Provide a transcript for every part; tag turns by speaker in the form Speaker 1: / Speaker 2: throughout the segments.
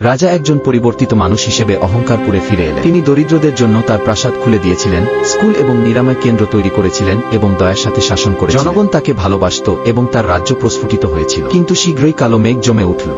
Speaker 1: রাজা একজন পরিবর্তিত মানুষ হিসেবে অহংকারপুরে ফিরে এলেন। তিনি দরিদ্রদের জন্য তার প্রাসাদ খুলে দিয়েছিলেন, স্কুল এবং নিরাময় কেন্দ্র তৈরি করেছিলেন এবং দয়ার সাথে শাসন করে জনগণ তাকে ভালোবাসত এবং তার রাজ্য প্রস্ফুটিত হয়েছিল। কিন্তু শীঘ্রই কালো মেঘ জমে উঠল।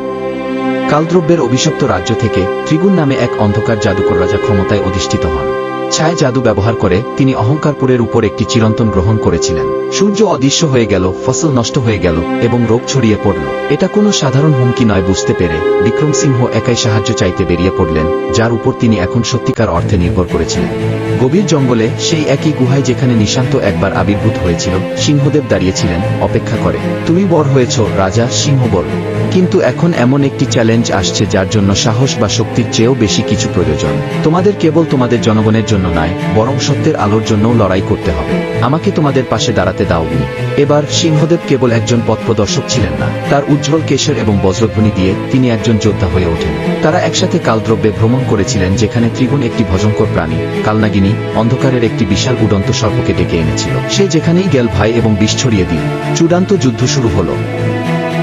Speaker 1: কালদ্রব্যের অভিশপ্ত রাজ্য থেকে ত্রিগুণ নামে এক অন্ধকার জাদুকর রাজা ক্ষমতায় অধিষ্ঠিত হন। ছায় জাদু ব্যবহার করে তিনি অহংকারপুরের উপর একটি চিরন্তন গ্রহণ করেছিলেন। সূর্য অদৃশ্য হয়ে গেল, ফসল নষ্ট হয়ে গেল এবং রোগ ছড়িয়ে পড়ল। এটা কোনো সাধারণ হুমকি নয় বুঝতে পেরে বিক্রম সিংহ একাই সাহায্য চাইতে বেরিয়ে পড়লেন, যার উপর তিনি এখন সত্যিকার অর্থে নির্ভর করেছিলেন। গভীর জঙ্গলে সেই একই গুহায় যেখানে নিশান্ত একবার আবির্ভূত হয়েছিল, সিংহদেব দাঁড়িয়েছিলেন অপেক্ষা করে। তুমি বড় হয়েছ, রাজা সিংহ বড় কিন্তু এখন এমন একটি চ্যালেঞ্জ আসছে যার জন্য সাহস বা শক্তির চেয়েও বেশি কিছু প্রয়োজন। তোমাদের কেবল তোমাদের জনগণের জন্য নয়, বরং সত্যের আলোর জন্যও লড়াই করতে হবে। আমাকে তোমাদের পাশে দাঁড়াতে দাওনি। এবার সিংহদেব কেবল একজন পথপ্রদর্শক ছিলেন না। তার উজ্জ্বল কেশর এবং বজ্রধ্বনি দিয়ে তিনি একজন যোদ্ধা হয়ে ওঠেন। তারা একসাথে কালদ্রব্যে ভ্রমণ করেছিলেন, যেখানে ত্রিগুণ একটি ভজঙ্কর প্রাণী, কালনাগিনী, অন্ধকারের একটি বিশাল উড়ন্ত সর্পকে ডেকে এনেছিল। সে যেখানেই গেল ভাই এবং বিষ ছড়িয়ে দিল। চূড়ান্ত যুদ্ধ শুরু হলো।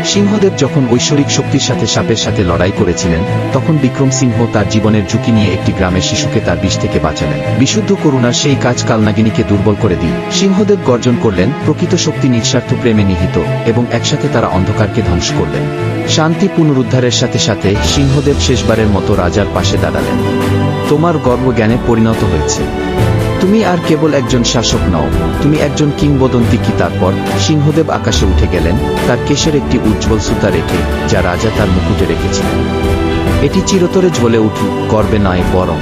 Speaker 1: সিংহদেব যখন ঐশ্বরিক শক্তির সাথে সাপের সাথে লড়াই করেছিলেন, তখন বিক্রম সিংহ তার জীবনের ঝুঁকি নিয়ে একটি গ্রামের শিশুকে তার বিষ থেকে বাঁচালেন। বিশুদ্ধ করুণার সেই কাজ কালনাগিনীকে দুর্বল করে দিন। সিংহদেব গর্জন করলেন, প্রকৃত শক্তি নিঃস্বার্থ প্রেমে নিহিত এবং একসাথে তারা অন্ধকারকে ধ্বংস করলেন। শান্তি পুনরুদ্ধারের সাথে সাথে সিংহদেব শেষবারের মতো রাজার পাশে দাঁড়ালেন। তোমার গর্ব জ্ঞানে পরিণত হয়েছে। তুমি আর কেবল একজন শাসক নও, তুমি একজন কিংবদন্তি কি তারপর সিংহদেব আকাশে উঠে গেলেন, তার কেশের একটি উজ্জ্বল সুতা রেখে, যা রাজা তার মুকুটে রেখেছিলেন। এটি চিরতরে জ্বলে উঠুক করবে নয় বরং।